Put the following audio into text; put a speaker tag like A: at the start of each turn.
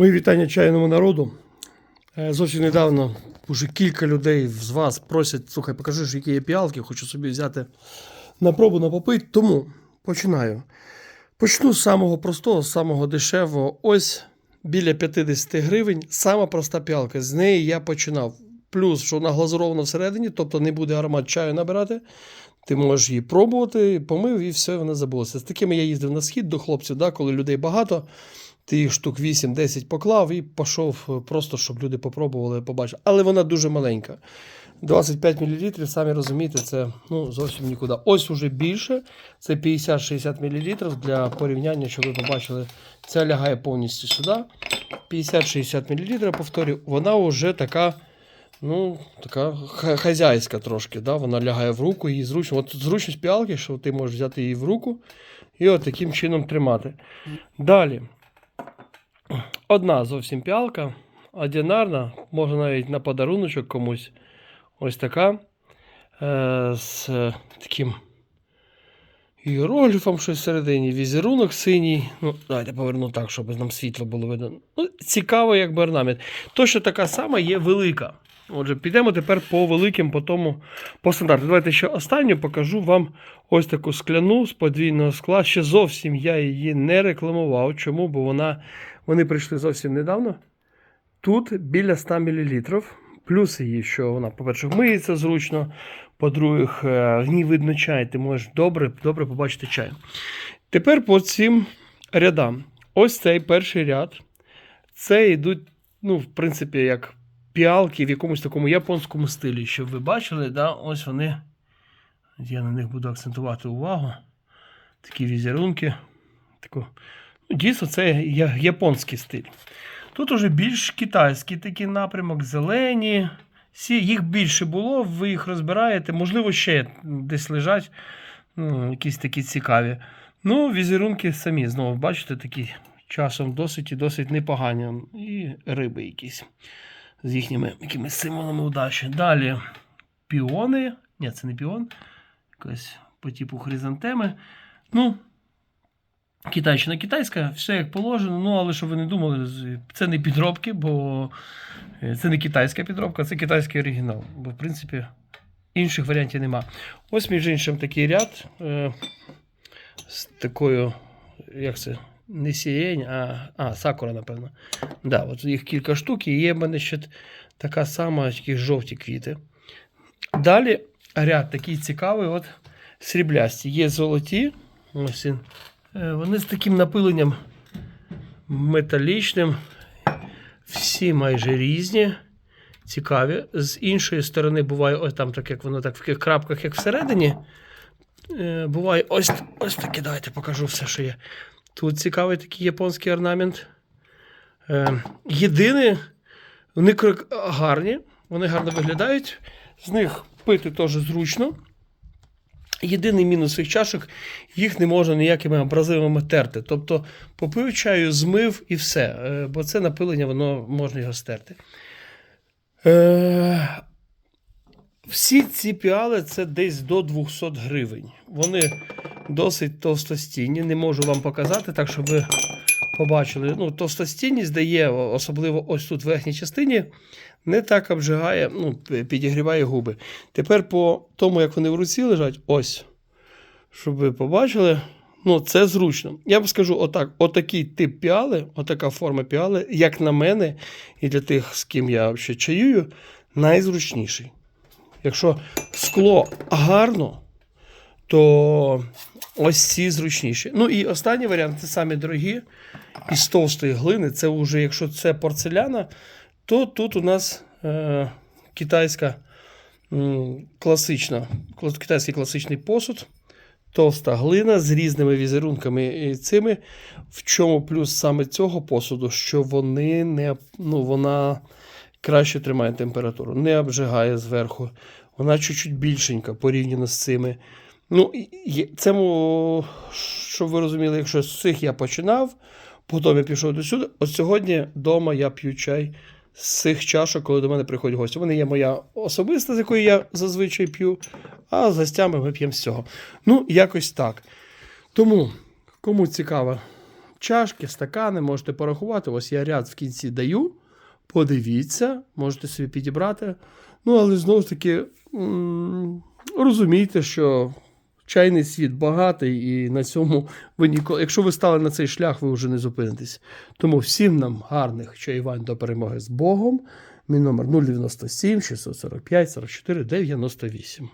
A: Мої вітання чайному народу. Е, Зовсім недавно вже кілька людей з вас просять, слухай, покажи, які є піалки, хочу собі взяти на пробу на попит. Тому починаю. Почну з самого простого, з самого дешевого. Ось біля 50 гривень. Сама проста піалка. З неї я починав. Плюс, що вона глазурована всередині, тобто не буде аромат чаю набирати. Ти можеш її пробувати, помив і все, вона забулася. З такими я їздив на схід до хлопців, да, коли людей багато. Ти штук 8-10 поклав і пішов е, просто, щоб люди попробували побачили. Але вона дуже маленька. 25 мл, самі розумієте, це ну, зовсім нікуди. Ось уже більше. Це 50-60 мл для порівняння, щоб ви побачили, ця лягає повністю сюди. 50-60 мл, повторюю, вона вже така. Ну, така хазяйська трошки, да? вона лягає в руку, її зручно. От зручність піалки, що ти можеш взяти її в руку і от таким чином тримати. Далі. Одна зовсім піалка, одинарна, можна навіть на подаруночок комусь. Ось така. Е, з таким іерогліфом щось всередині, візерунок синій. Ну, давайте поверну так, щоб нам світло було видно. Ну, цікаво, як би орнамент. Точно така сама є велика. Отже, підемо тепер по великим, по тому по стандарту. Давайте ще останню покажу вам ось таку скляну з подвійного скла. Ще зовсім я її не рекламував. Чому? Бо вона, вони прийшли зовсім недавно. Тут біля 100 мл. Плюс її, що вона, по-перше, миється зручно, по-друге, е, в ній видно чай, ти можеш добре, добре побачити чай. Тепер по цим рядам. Ось цей перший ряд. Це йдуть, ну, в принципі, як піалки в якомусь такому японському стилі, щоб ви бачили, да? ось вони. Я на них буду акцентувати увагу. Такі візерунки. Таку, дійсно, це японський стиль. Тут уже більш китайський такий напрямок, зелені. Їх більше було, ви їх розбираєте. Можливо, ще десь лежать ну, якісь такі цікаві. Ну, візерунки самі, знову бачите, такі часом досить і досить непогані. І риби якісь з їхніми якимись символами удачі. Далі піони. Ні, це не піон. Якось по типу хризантеми. Ну, Китайщина китайська, все як положено. Ну, але щоб ви не думали, це не підробки, бо е, це не китайська підробка, це китайський оригінал. Бо, в принципі, інших варіантів нема. Ось, між іншим, такий ряд е, з такою, як це, не сієнь, а, а сакура, напевно. Да, от їх кілька штук, і є в мене ще така сама, такі жовті квіти. Далі ряд такий цікавий, от сріблясті. Є золоті. Ось він. Е, Вони з таким напиленням металічним. Всі майже різні, цікаві. З іншої сторони буває ось там, так як воно так в таких крапках, як всередині. Е, Буває ось, ось таке. Давайте покажу все, що є. Тут цікавий такий японський орнамент. Е, Єдине, вони гарні, вони гарно виглядають. З них пити теж зручно. Єдиний мінус цих чашок, їх не можна ніякими абразивами терти. Тобто попив чаю, змив і все. Е, Бо це напилення, воно можна його стерти. Е, всі ці піали це десь до 200 гривень. Вони досить товстостійні. Не можу вам показати, так щоб ви побачили. Ну, товстостінність дає, особливо ось тут в верхній частині, не так обжигає, ну, підігріває губи. Тепер по тому, як вони в руці лежать, ось. Щоб ви побачили, ну, це зручно. Я б скажу отак: отакий тип піали, отака форма піали, як на мене, і для тих, з ким я взагалі чаюю, найзручніший. Якщо скло гарно, то ось ці зручніші. Ну і останній варіант це самі дорогі із товстої глини. Це вже, якщо це порцеляна, то тут у нас е, китайська класична, китайський класичний посуд, товста глина з різними візерунками і цими. В чому плюс саме цього посуду, що вони не, ну, вона краще тримає температуру, не обжигає зверху. Вона чуть-чуть більшенька порівняно з цими. Ну, це, щоб ви розуміли, якщо з цих я починав, потім я пішов до сюди. От сьогодні вдома я п'ю чай з цих чашок, коли до мене приходять гості. Вони є моя особиста, з якої я зазвичай п'ю, а з гостями ми п'ємо з цього. Ну, якось так. Тому, кому цікава чашки, стакани, можете порахувати. Ось я ряд в кінці даю. Подивіться, можете собі підібрати. Ну, але знову ж таки, розумійте, що чайний світ багатий, і на цьому ви ніколи. Якщо ви стали на цей шлях, ви вже не зупинитесь. Тому всім нам гарних чаювань до перемоги з Богом. Мій номер 097 645 44 98.